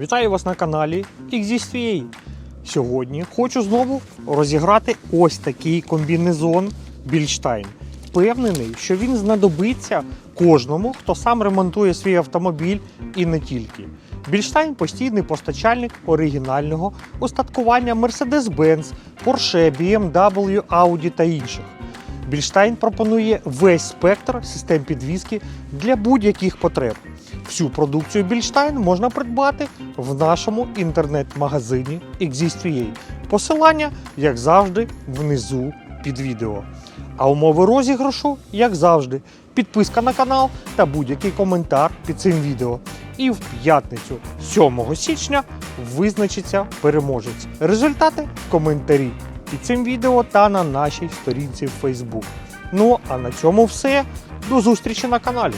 Вітаю вас на каналі XZSVA. Сьогодні хочу знову розіграти ось такий комбінезон Більштайн. Впевнений, що він знадобиться кожному, хто сам ремонтує свій автомобіль і не тільки. Більштайн постійний постачальник оригінального устаткування Mercedes-Benz, Porsche, BMW, Audi та інших. Більштайн пропонує весь спектр систем підвізки для будь-яких потреб. Всю продукцію Більштайн можна придбати в нашому інтернет-магазині XZVA. Посилання, як завжди, внизу під відео. А умови розіграшу, як завжди, підписка на канал та будь-який коментар під цим відео. І в п'ятницю, 7 січня, визначиться переможець. Результати в коментарі під цим відео та на нашій сторінці в Facebook. Ну а на цьому все. До зустрічі на каналі.